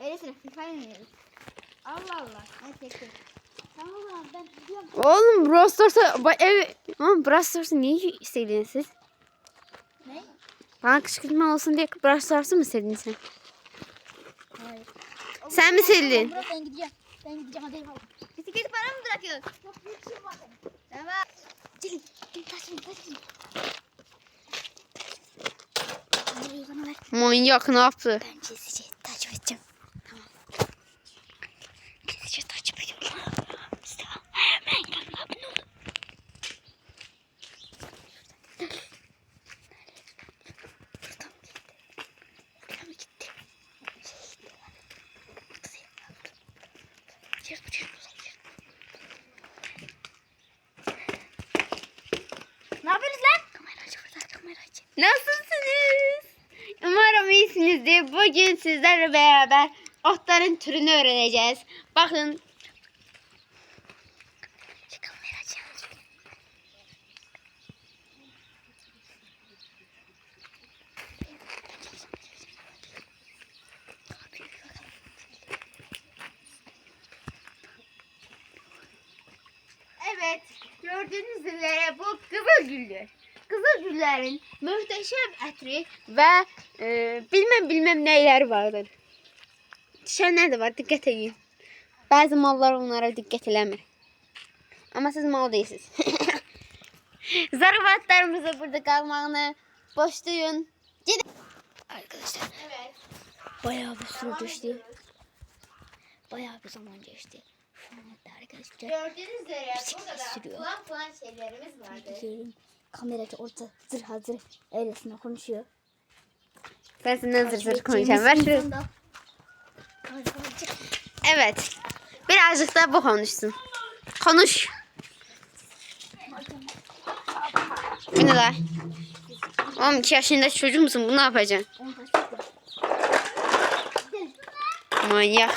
Öylesine FIFA oynuyoruz. Allah Allah. Hadi tek tek. Tamam abi ben gidiyorum. Oğlum Brawl Stars'a ba- ev ama Brawl Stars'ı niye istediniz siz? Ne? Bana kışkırtma olsun diye Brawl Stars'ı mı istedin sen? Hayır. Sen mi sildin? Bırak ben gideceğim. Ben gideceğim hadi eyvallah. Bisiklet para mı bırakıyorsun? Yok bir şey var. Tamam. Gelin. Gelin bana ver. Manyak ne yaptı? Ben gizlice Nasılsınız? Umarım iyisinizdir. Bugün sizlerle beraber otların türünü öğreneceğiz. Bakın. Evet, gördüğünüz üzere bu kızıl güldür. Kızıl güllerin muhteşem etri ve e, bilmem bilmem neyler vardır. Düşenler de var, dikkat edin. Bazı mallar onlara dikkat eləmir. Ama siz mal değilsiniz. Zarafatlarımızı burada kalmağını boşlayın. Gidin. Arkadaşlar Evet. bayağı bir süre geçti. Bayağı bir zaman geçti. Şu an hatta arkadaşlar Gördüğünüz üzere burada kulak kulak şeylerimiz vardı. Kameracı orada zır hazır öylesine konuşuyor. Ben senden zır zır konuşacağım. Ver şu. Evet. Birazcık da bu konuşsun. Konuş. Bu ne lan? Oğlum iki yaşında çocuk musun? Bu ne yapacaksın? Manyak.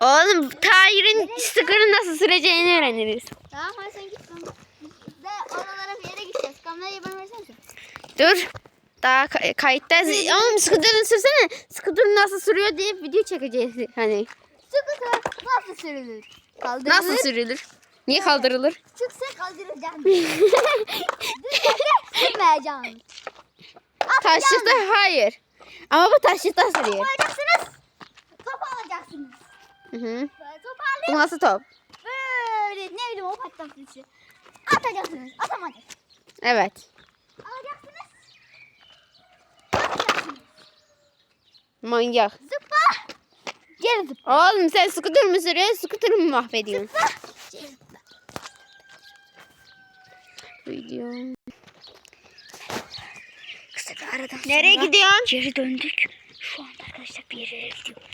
Oğlum Tahir'in sticker'ı nasıl süreceğini öğreniriz. Tamam hadi sen git. De oralara bir yere gideceğiz. Kamerayı bana versene. Dur. Daha ka- kayıttayız. Oğlum scooter'ını sürsene. Scooter nasıl sürüyor diye video çekeceğiz. Hani Scooter nasıl sürülür? Kaldırılır. nasıl sürülür? Niye kaldırılır? Çıksa kaldıracağım. Sürmeyeceğim. Taşlıkta hayır. Ama bu taşlıkta sürüyor. Alacaksınız. Top alacaksınız. Hı hı. Böyle. Bu nasıl top? Böyle ne bileyim o pattan fıçı. Atacaksınız. Atamadık. Evet. Alacaksınız. Atacaksınız. Manyak. Zıpla. Geri zıpla. Oğlum sen scooter mı sürüyorsun? Scooter'ı mı mahvediyorsun? Zıpla. Geri zıpla. Video. Kısa bir aradan Nereye sonra gidiyorsun? Geri döndük. Şu anda arkadaşlar bir yere gidiyor.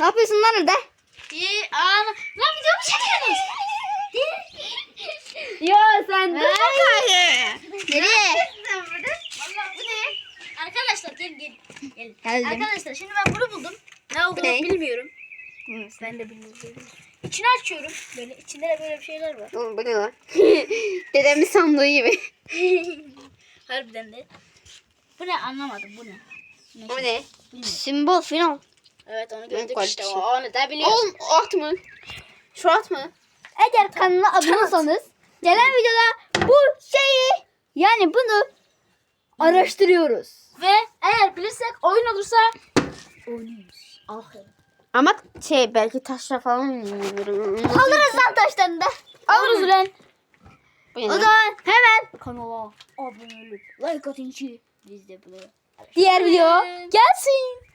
Ne yapıyorsun lan orada? İyi ana. Lan video mu çekiyorsunuz? Yo sen dur bakayım. Nereye? Valla bu ne? Arkadaşlar gel gel. Gel. Geldim. Arkadaşlar şimdi ben bunu buldum. Ne olduğunu Ne? bilmiyorum. Ben de bilmiyorum. İçini açıyorum. Böyle içinde de böyle bir şeyler var. Oğlum bu ne lan? Dedemin sandığı gibi. Harbiden de. Bu ne anlamadım bu ne? O ne? Bilmiyorum. Simbol final. Evet onu gördük işte, o- Onu da biliyoruz. Oğlum o at mı? Şu at mı? Eğer kanala abone olsanız gelen videoda bu şeyi yani bunu araştırıyoruz. Ve eğer bilirsek oyun olursa oynuyoruz. Aferin. Ama şey belki taşla falan. Alırız lan taşlarını da. Alırız lan. O zaman hemen kanala abone olup like atın ki biz de bunu diğer video gelsin.